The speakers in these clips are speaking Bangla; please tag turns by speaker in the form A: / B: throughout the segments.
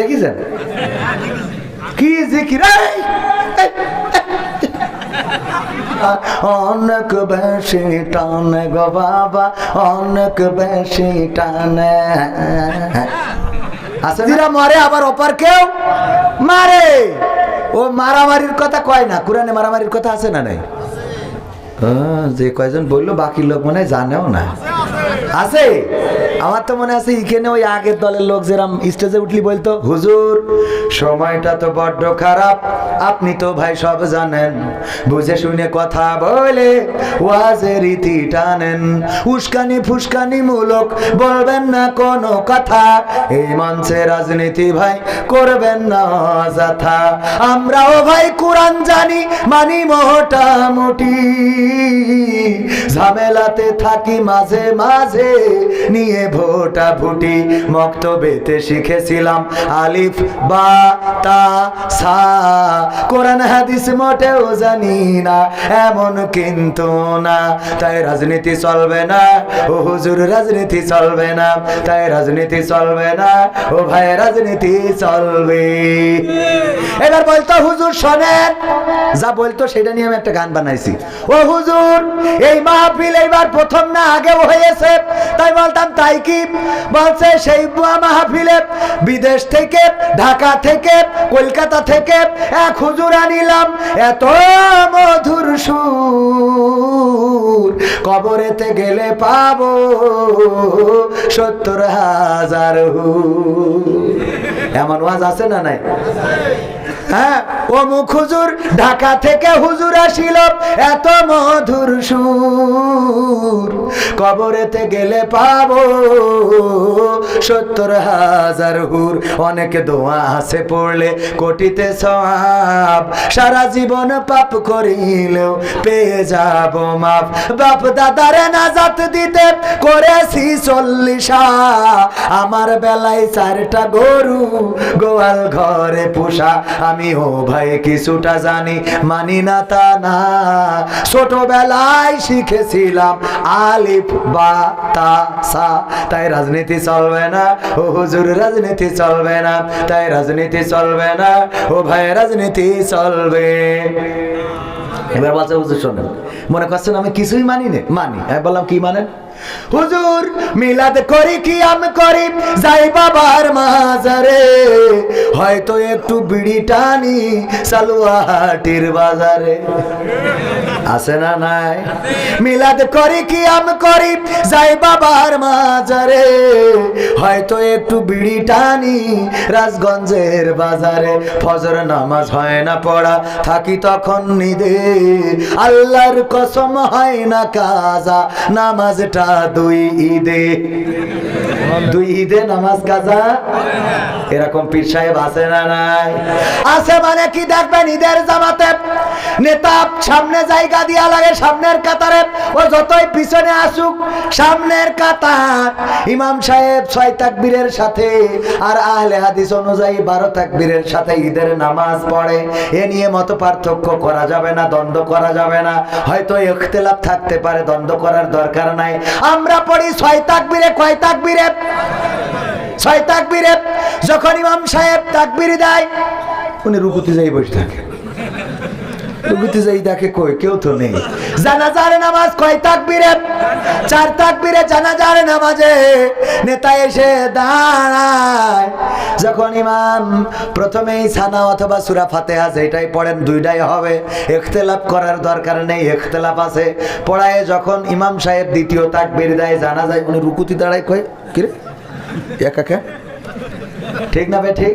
A: দেখিছেন? কি জিকির এই, এই, অনেক বেশি টানে গো বাবা অনেক বেশি টানে। আছে যারা মারে আবার অপার কেউ? মারে। ও মারামারির কথা কয় না। কোরআনে মারামারির কথা আছে না নাই? যে কয়জন বলল বাকি লোক মনে জানেও না। আছে? আমার তো মনে আছে এখানে ওই আগের দলের লোক যেরাম স্টেজে উঠলি বলতো, হুজুর, সময়টা তো বড্ড খারাপ। আপনি তো ভাই সব জানেন। বুঝে শুনে কথা বলে ওয়াজে রীতি টানেন। উস্কানি মূলক বলবেন না কোনো কথা। এই মঞ্চে রাজনীতি ভাই করবেন না অযথা। আমরাও ভাই কোরআন জানি, মানি মোটামুটি ঝামেলাতে থাকি মাঝে মাঝে, নিয়ে ভোটা ভুটি মক্তবেতে শিখেছিলাম আলিফ, বা, তা, সা। কোরআন, হাদিস মোটেও জানি না, এমন কিন্তু না। তাই রাজনীতি চলবে না, ও হুজুর, রাজনীতি চলবে না। তাই রাজনীতি চলবে না, ও ভাই, রাজনীতি চলবে। এবার বলতো হুজুর শোনেন, যা বলতো সেটা নিয়ে আমি একটা গান বানাইছি। ও হুজুর, এই মাহফিল এইবার প্রথম না আগেও হয়েছে, তাই বলতাম তাই কি বলছে সেই বুয়া মাহফিলে বিদেশ থেকে, ঢাকা থেকে, কলকাতা থেকে, এক হুজুর আনিলাম, এত মধুর সুর। কবরেতে গেলে পাবো সত্তর হাজার এমন ওয়াজ আছে না নাই? হ্যাঁ হুজুর, ঢাকা থেকে হুজুর আসিল, এত মধুর সুর। কবরেতে গেলে পাবো সত্তর হাজার হুর। দোয়া আছে পড়লে, কোটিতে সব সারা জীবন পাপ করিলেও পেয়ে যাব মাপ বাপ দাদারে নাজাত দিতে করেছি চল্লিশা। আমার বেলায় চারটা গরু গোয়াল ঘরে পোষা। আমি ও ভাই কিছুটা জানি, মানি না তা না। ছোটবেলায় শিখেছিলাম আলিফ, বা, তা, সা। তাই রাজনীতি চলবে না। ও হুজুর, রাজনীতি চলবে না। তাই রাজনীতি চলবে না। ও ভাই, রাজনীতি চলবে। এবার বলছে, হুজুর শোনেন, মনে করছেন আমি কিছুই মানি না মানি। আমি বললাম, কি মানেন? হুজুর মিলাদ করি কি আমি করি? যাই বাবার মাজারে। হয়তো একটু বিড়ি টানি সালুয়াহাটির বাজারে। আছে না নাই? মিলাদ করি কি আমি করি? যাই বাবার মাজারে। হয়তো একটু বিড়ি টানি রাজগঞ্জের বাজারে। ফজর নামাজ হয় না পড়া, থাকি তখন নিদে। আল্লাহর কসম হয় না কাজা, নামাজটা দুই ঈদে। দুই ঈদে নামাজ কাজা? এরকম পীর সাহেব আছে না নাই? আছে মানে কি দেখবেন ঈদের জামাতে নেতা সামনে জায়গা দিয়া লাগে সামনের কাতারে। ও যতই পিছনে আসুক, সামনের কাতার। ইমাম সাহেব ছয় তাকবীরের সাথে আর আহলে হাদিস অনুযায়ী বারো তাকবীরের সাথে ঈদের নামাজ পড়ে। এ নিয়ে মত পার্থক্য করা যাবে না, দ্বন্দ্ব করা যাবে না। হয়তো ইখতিলাফ থাকতে পারে, দ্বন্দ্ব করার দরকার নাই। আমরা পড়ি ছয় তাকবীরে, কয় তাকবীরে? ছয় তাকবীরে। যখন ইমাম সাহেব তাকবীর দেয়, উনি রুকুতে যাই বসে থাকে। দেখে কই কেউ তো নেই। নামাজ কয় চার নামাজে এসে যখন ইমাম প্রথমেই সানা অথবা সুরা ফাতেহা যেটাই পড়েন, দুইটাই হবে। ইখতিলাফ করার দরকার নেই, ইখতিলাফ আছে। পড়ায় যখন ইমাম সাহেব দ্বিতীয় তাক তাকবীর দেয় জানা যায় উনি রুকুতি দাঁড়ায় কয় কিরে একা? ঠিক না বে, ঠিক?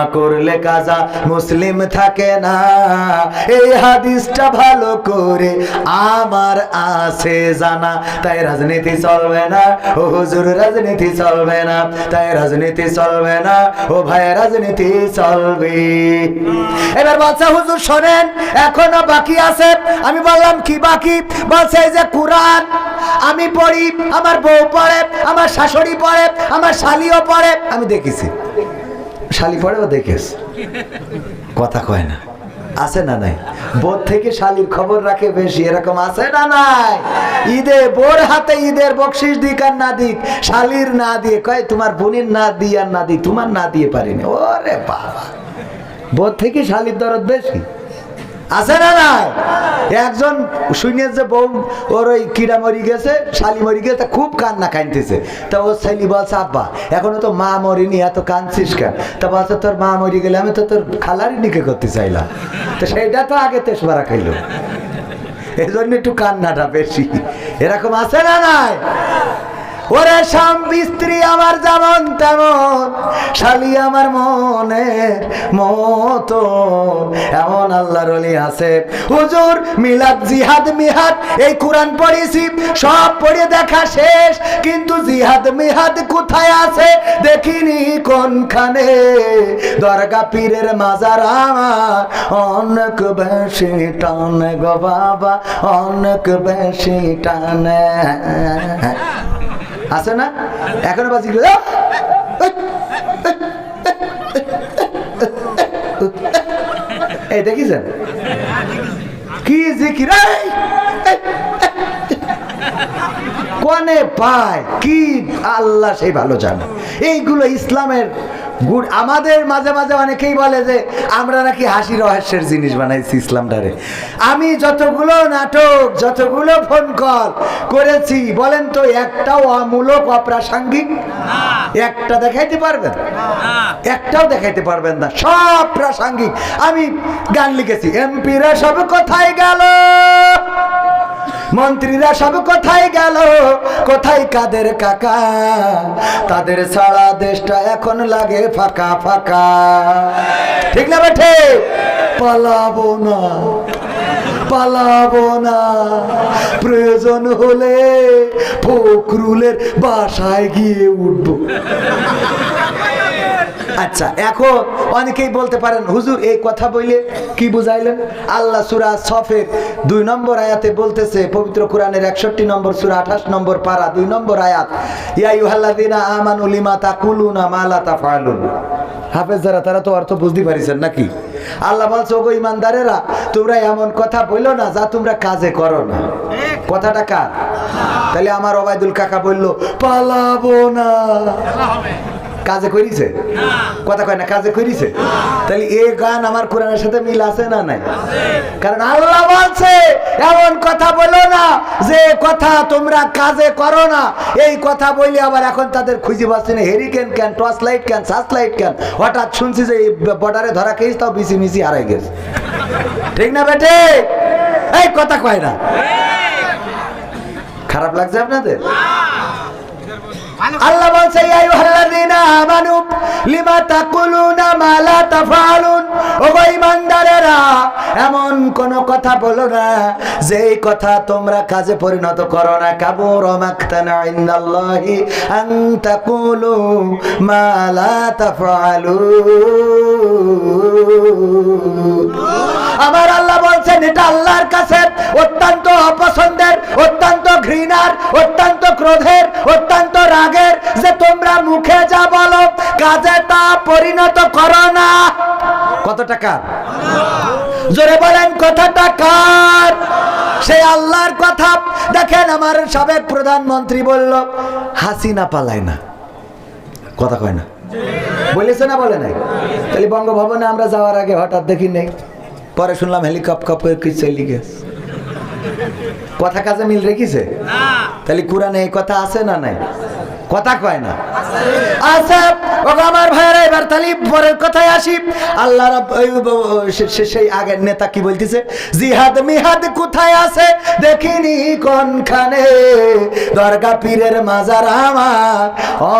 A: ক্ষমা করলে কাজা মুসলিম থাকে না। এই হাদিসটা ভালো করে আমার আছে জানা। তাই রাজনীতি চলবে না। ও হুজুর, রাজনীতি চলবে না। তাই রাজনীতি চলবে না। ও ভাই, রাজনীতি চলবে। এবার বলছে, হুজুর, শোনেন, এখনও বাকি আছে। আমি বললাম, কি বাকি? বলছে যে কোরআন। আমি পড়ি, আমার বউ পড়ে, আমার শাশুড়ি পড়ে, আমার শালিও পড়ে। আমি দেখেছি। শালি পড়েও দেখেস। কথা কয় না। আছে না নাই? বোর থেকে শালির খবর রাখে বেশি, এরকম আছে না নাই? ঈদে বোর হাতে ঈদের বকশিস দিক আর না দিক, শালির না দিয়ে কয়, তোমার বোনের না দিয়ে আর না দিই তোমার না দিয়ে পারিনি। ওরে বাবা। বোর থেকে শালির দরদ বেশি। আছে না নাই? একজন শুনে যে বউ ওর ওই কিড়া মরি গেছে, শালি মরি গেছে খুব কান্না কানতেছে তা ওর ছেলে বলছে, আব্বা, এখনও তো মা মরিনি, এত কাঁদছিস কেন? তা বলছে, তোর মা মরি গেলে আমি তো তোর খালারই নিকে করতে চাইলাম। তো সেইটা তো আগে তেসমারা খাইলো। এই জন্য একটু কান্নাটা বেশি। এরকম আছে না নাই? ওরে স্বামী, স্ত্রী আমার যেমন তেমন শালি আমার মনের মতো এমন আল্লাহর অলি আছে। হুজুর, মিলাদ, জিহাদ, মিহাদ, এই কোরআন পড়েছি, সব পড়ে দেখা শেষ, কিন্তু জিহাদ, মিহাদ কোথায় আছে দেখিনি কোনখানে। দরগা পীরের মাজার আমার অনেক বেশি টানে গো বাবা, অনেক বেশি টানে। আছে না? এখন বাজি এই জান কি জিকির? কোনে পায়? কি আল্লাহ সেই ভালো জানে। এইগুলো ইসলামের গুড়, আমাদের মাঝে মাঝে অনেকেই বলে যে, আমরা নাকি হাসি রহস্যের জিনিস বানাইছি ইসলামটারে। আমি যতগুলো নাটক, যতগুলো ফোন কল করেছি, বলেন তো, একটাও অমূলক, অপ্রাসঙ্গিক? একটা দেখাইতে পারবেন? একটাও দেখাইতে পারবেন না। সব প্রাসঙ্গিক। আমি গান লিখেছি। এমপিরা সব কোথায় গেল? মন্ত্রীরা সব কোথায় গেল? কোথায় কাদের কাকা? তাদের ছাড়া দেশটা এখন লাগে ফাঁকা ফাঁকা। ঠিক না বেঠে? পালাবো না পালাবো না। প্রয়োজন হলে ফকরুলের বাসায় গিয়ে উঠবো। আচ্ছা এখন অনেকেই বলতে পারেন, হুজুর, এই কথা বইলে কি বুঝাইলেন? আল্লাহ সুরা সফের দুই নম্বর আয়াতে বলতেছে, পবিত্র কোরআনের একষট্টি নম্বর সুরা, আঠাশ নম্বর পারা, দুই নম্বর আয়াত, ইয়া ইউহাল্লাযিনা আমানু লিমা তাকুলুনা মা লা তাফআলুন? হাফেজ যারা, তারা তো অর্থ বুঝতে পারিছেন নাকি? আল্লাহ বলছে, ওগো ইমানদারেরা, তোমরা এমন কথা বলল না যা তোমরা কাজে করো না। কথাটা কার? তাহলে আমার ওবায়দুল কাকা বলল, পালাবো না। কাজে করিছে কথা কয় না, কাজে করিছে তাহলে এই গান আমার কোরআনের সাথে মিল আছে না নাই? কারণ আল্লাহ বলছে, এমন কথা বলো না যে কথা তোমরা কাজে করো না। এই কথা বললে আবার এখন তাদের খুঁজে পাচ্ছি না। হেরিকেন কেন টর্চ লাইট কেন সার্চ লাইট কেন? হঠাৎ শুনছি যে বর্ডারে ধরা খেয়েছি, তাও বিসি মিসি হারাই গেছে। ঠিক না বেটে? এই কথা কয় না। খারাপ লাগছে আপনাদের? আল্লাহ বলছে, ইয়া আইয়ুহাল্লাযীনা আমানু, লিমা তাকুলুনা মা লা তাফআলুন? ও গো ঈমানদারেরা, এমন কোন কথা বলো না, যেই কথা তোমরা কাজে পরিণত করো না। কাবুর মাকতানা ইনদাল্লাহি আন তাকুলু মা লা তাফআলুন। আমার আল্লাহ বলছেন, এটা আল্লাহর কাছে অত্যন্ত অপছন্দের, অত্যন্ত ঘৃণার, অত্যন্ত ক্রোধের, অত্যন্ত রাগের যে তোমরা মুখে যা বলো কাজে তা পরিণত করো না। কত টাকা জোরে বলেন কথাটা কার সেই আল্লাহর কথা। দেখেন আমার সাবেক প্রধানমন্ত্রী বলল হাসিনা পালায় না। কথা কয় না। বলেছে না বলে নাই? তাহলে বঙ্গভবনে আমরা যাওয়ার আগে হঠাৎ দেখি নেই। পরে শুনলাম হেলিকপ্টার করে কি চলে গেছে কথা কাজে মিল রেখেছে? তাহলে কোরআনে এই কথা আছে না নাই? কথা কয় না। আচ্ছা ও আমার ভাইয়েরা, এবার তাহলে পরের কথায় আসি। আল্লাহ সেই আগের নেতা কি বলতেছে? জিহাদ মিহাদ কোথায় আছে? দেখিনি কোনখানে। দরগা পীরের মাজার আমার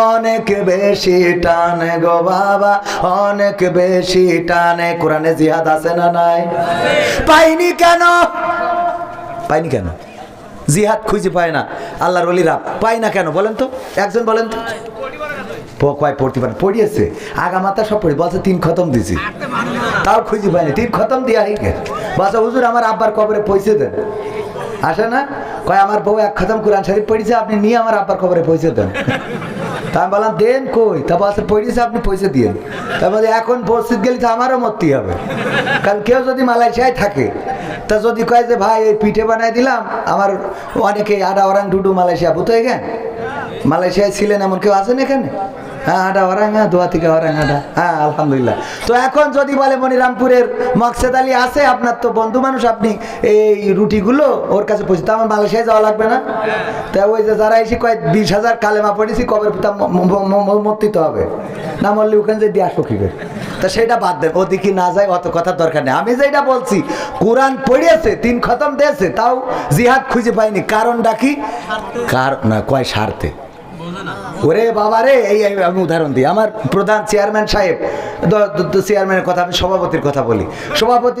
A: অনেক বেশি টানে গো বাবা, অনেক বেশি টানে। কোরআনে জিহাদ আছে না নাই? পাইনি কেন? পাইনি কেন? জিহাদ খুঁজে পায় না। আল্লাহর অলিরা পায় না কেন বলেন তো? একজন বলেন তো। কয় পড়তে পারে পড়িয়েছে। আগা মাথা সব পড়ি। বলছে, তিন খতম দিছি। তাও খুঁজে পায়নি। তিন খতম দিয়া হিকে বলছে, হুজুর, আমার আব্বার কবরে পৌঁছে দেন। আসে না? কয়, আমার বউ এক খতম কোরআন শরীফ পড়িছে আপনি নিয়ে আমার আব্বার কবরে পৌঁছে দেন। তা আমি বললাম, দেন কই? তারপর আসলে পড়িয়েছে আপনি পয়সা দিয়ে তারপরে এখন পরিস্থিতি গেলে তো আমারও মরতে হবে। কারণ কেউ যদি মালয়েশিয়ায় থাকে, তা যদি কয় যে, ভাই, এই পিঠে বানাই দিলাম, আমার অনেকে আডা ওরাং ডুডু মালয়েশিয়া, বুঝতে গেন মালয়েশিয়ায় ছিলেন এমন কেউ আছেন এখানে? হ্যাঁ আডা ওরাং হ্যাঁ দোয়া থেকে ওরাং আডা। হ্যাঁ আলহামদুলিল্লাহ। তো এখন যদি বলে মনিরামপুরের মকসেদ আলী আছে, আপনার তো বন্ধু মানুষ, আপনি এই রুটিগুলো ওর কাছে পৌঁছে তো আমার মালয়েশিয়ায় যাওয়া লাগবে না। তা ওই যে যারা এসে কয়েক বিশ হাজার কালেমা পড়েছি, কবে মর্তিতে হবে? না মরলে ওখানে যে দিয়ে আসব কি করে? তা সেটা বাদ দেন, ওদিকে না যায় অত কথার দরকার নেই। আমি যেটা বলছি, কোরআন পড়িয়েছে, তিন খতম দিয়েছে, তাও জিহাদ খুঁজে পাইনি। কারণটা কি? কার না, কয় স্বার্থে ওরে বাবা রে, এই আমি উদাহরণ দিই। আমার প্রধান চেয়ারম্যান সাহেব চেয়ারম্যানের কথা আমি সভাপতির কথা বলি। সভাপতি